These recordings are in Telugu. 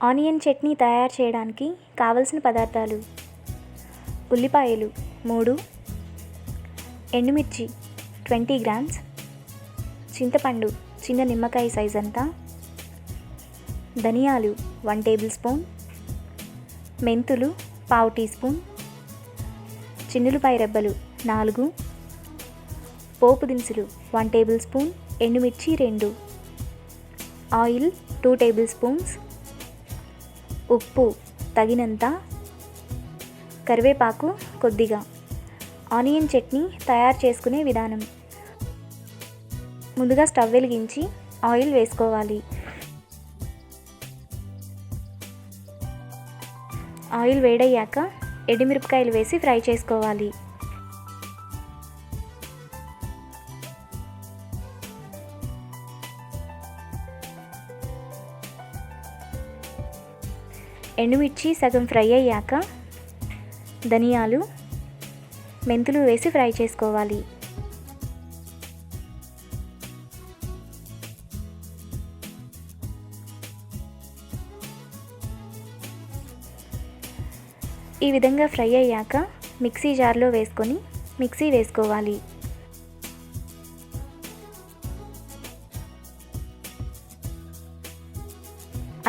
ఆనియన్ చట్నీ తయారు చేయడానికి కావలసిన పదార్థాలు ఉల్లిపాయలు మూడు ఎండుమిర్చి ట్వంటీ గ్రామ్స్ చింతపండు చిన్న నిమ్మకాయ సైజ్ అంతా ధనియాలు వన్ టేబుల్ స్పూన్ మెంతులు పావు టీ స్పూన్ చిన్నులపాయ రెబ్బలు నాలుగు పోపు దినుసులు వన్ టేబుల్ స్పూన్ ఎండుమిర్చి రెండు ఆయిల్ టూ టేబుల్ స్పూన్స్ ఉప్పు తగినంత కరివేపాకు కొద్దిగా ఆనియన్ చట్నీ తయారు చేసుకునే విధానం. ముందుగా స్టవ్ వెలిగించి ఆయిల్ వేసుకోవాలి. ఆయిల్ వేడయ్యాక ఎడిమిరపకాయలు వేసి ఫ్రై చేసుకోవాలి. ఎండుమిర్చి సగం ఫ్రై అయ్యాక ధనియాలు మెంతులు వేసి ఫ్రై చేసుకోవాలి. ఈ విధంగా ఫ్రై అయ్యాక మిక్సీ జార్లో వేసుకొని మిక్సీ వేసుకోవాలి.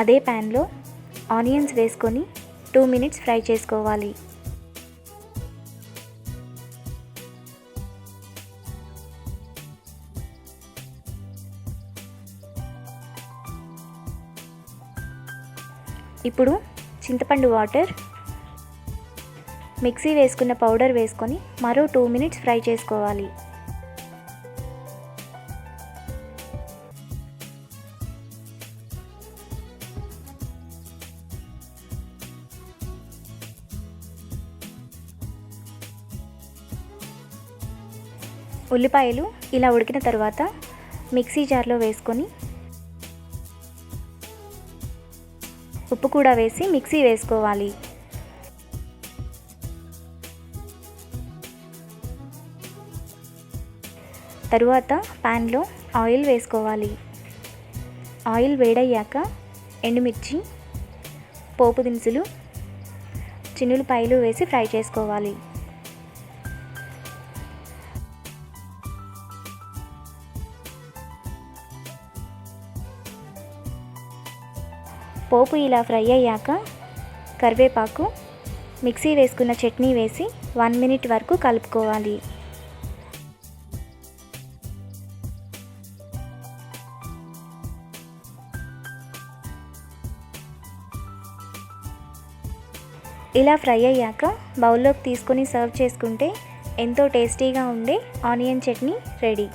అదే ప్యాన్లో ఆనియన్స్ వేసుకొని టూ మినిట్స్ ఫ్రై చేసుకోవాలి. ఇప్పుడు చింతపండు వాటర్ మిక్సీ వేసుకున్న పౌడర్ వేసుకొని మరో టూ మినిట్స్ ఫ్రై చేసుకోవాలి. ఉల్లిపాయలు ఇలా ఉడికిన తర్వాత మిక్సీ జార్లో వేసుకొని ఉప్పు కూడా వేసి మిక్సీ వేసుకోవాలి. తరువాత ప్యాన్లో ఆయిల్ వేసుకోవాలి. ఆయిల్ వేడయ్యాక ఎండుమిర్చి పోపు దినుసులు చిన్నులపాయలు వేసి ఫ్రై చేసుకోవాలి. పోపు ఇలా ఫ్రై అయ్యాక కరివేపాకు మిక్సీ వేసుకున్న చట్నీ వేసి వన్ మినిట్ వరకు కలుపుకోవాలి. ఇలా ఫ్రై అయ్యాక బౌల్లోకి తీసుకొని సర్వ్ చేసుకుంటే ఎంతో టేస్టీగా ఉండే ఆనియన్ చట్నీ రెడీ.